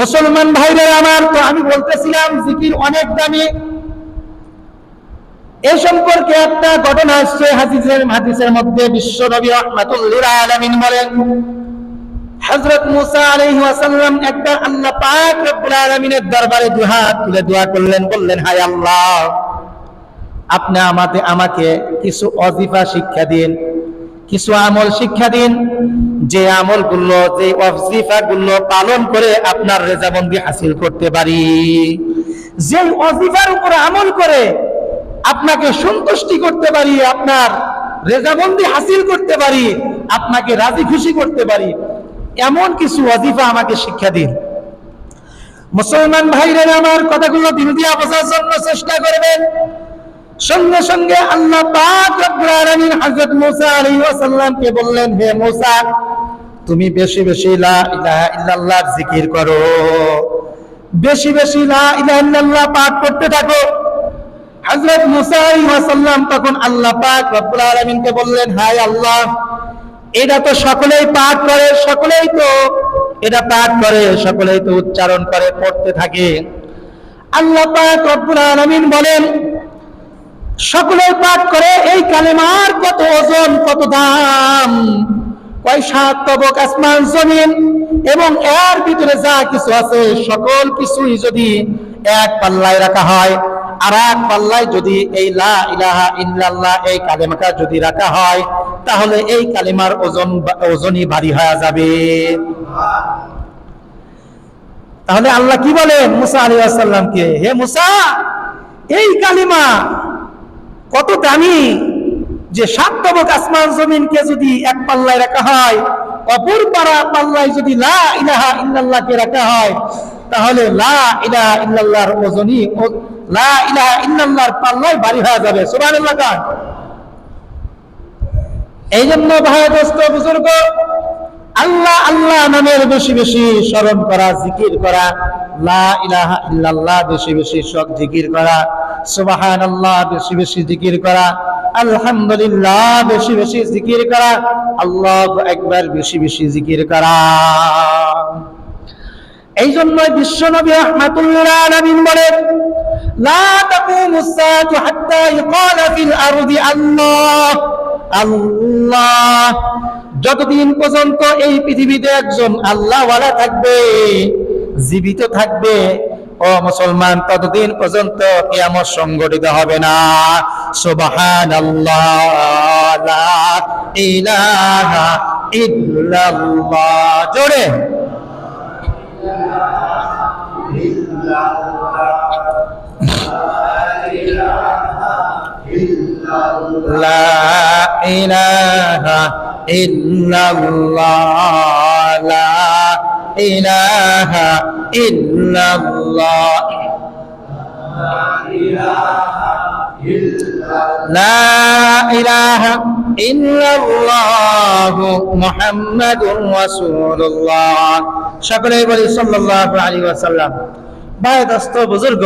মুসলমান ভাইরা আমার, তো আমি বলতেছিলাম, জিকির অনেক দামি। এ সম্পর্কে একটা ঘটনা আসছে হাদিসের হাদিসের মধ্যে বিশ্ব নবী রহমাতুল্লিল আলামিন বলেন, হযরত মুসা আলাইহি ওয়াসাল্লাম একটা আল্লাহ পাক রব্বুল আলামিনের দরবারে দুহাত তুলে দোয়া করলেন, বললেন, হায় আল্লাহ, আপনি আমাকে আমাকে কিছু অজিফা শিক্ষা দিন। কিছু আমল শিক্ষা দিন, যে আমলগুলো, যে গুলো পালন করে আপনার রেজাবন্দি হাসিল করতে পারি। যে অজিফার উপর আমল করে আপনাকে সন্তুষ্টি করতে পারি, আপনার রেজাবন্দি হাসিল করতে পারি, আপনাকে রাজি খুশি করতে পারি, এমন কিছু অজিফা আমাকে শিক্ষা দিন। মুসলমান ভাইরা আমার কথাগুলো দিন দিয়া বোঝার জন্য চেষ্টা করবেন। সঙ্গে সঙ্গে আল্লাহ হযরত মুসা আলাইহিস ওয়াসাল্লামকে বললেন, হে মুসা, তুমি বেশি বেশি লা ইলাহা জিকির করো। বেশি বেশি লা ইলাহা ইল্লাল্লাহ পাঠ করতে থাকো। হযরত মুসা আলাইহিস তখন আল্লাহ পাক রব্বুল আলামিনকে বললেন, হায় আল্লাহ, এটা তো সকলেই পাঠ করে, সকলেই তো, এটা পাঠ করে, সকলেই তো উচ্চারণ করে, পড়তে থাকে। আল্লাহ পাক রব্বুল আলামিন বলেন সকলে পাঠ করে, এই কালেমার কত ওজন, কত দাম। কয় সাত তবক আসমান, জমিন, এবং এর ভিতরে যা কিছু আছে, সকল কিছুই যদি এক পাল্লায় রাখা হয়, আর এক পাল্লায় যদি এই লা ইলাহা ইল্লাল্লাহ, এই কালেমাটা যদি রাখা হয়, তাহলে এই কালেমার ওজন, ওজনই ভারী হয়ে যাবে। তাহলে আল্লাহ কি বলেন মুসা আলী আসাল্লামকে হে মুসা, এই কালিমা কত দামি যে সাত তবক আসমান জমিনকে যদি এক পাল্লায় রাখা হয়, অপর পাড়া পাল্লায় যদি লা ইলাহা ইল্লাল্লাহকে রাখা হয়, তাহলে লা ইলাহা ইল্লাল্লাহর ওজনই লা ইলাহা ইল্লাল্লাহর পাল্লায় হয়ে যাবে। সুবহানাল্লাহ এই জন্য ভাই দোস্ত বুজুর্গ, আল্লাহ আল্লাহ নামের বেশি বেশি স্মরণ করা, জিকির করা, লা ইলাহা ইল্লাল্লাহ বেশি বেশি সব জিকির করা সুবহানাল্লাহ, বেশি বেশি জিকির করা। আলহামদুলিল্লাহ, বেশি বেশি জিকির করা। আল্লাহ একবার বেশি বেশি জিকির করা। এই জন্য বলেন, লা তাকুমুস সাআতু হাত্তা ফিল আরদি আল্লাহ। আল্লাহ, যতদিন পর্যন্ত এই পৃথিবীতে একজন আল্লাহওয়ালা থাকবে, জীবিত থাকবে ও মুসলমান ততদিন পর্যন্ত কেমন সংগঠিত হবে না। সুবাহান জোরে। লা ইলাহা ইল্লাল্লাহ লা لا إله إلا الله لا إله إلا الله محمد رسول الله সকলেই বলি সাল্লাল্লাহু আলাইহি ওয়াসাল্লাম ভাই দোস্ত বুজুর্গ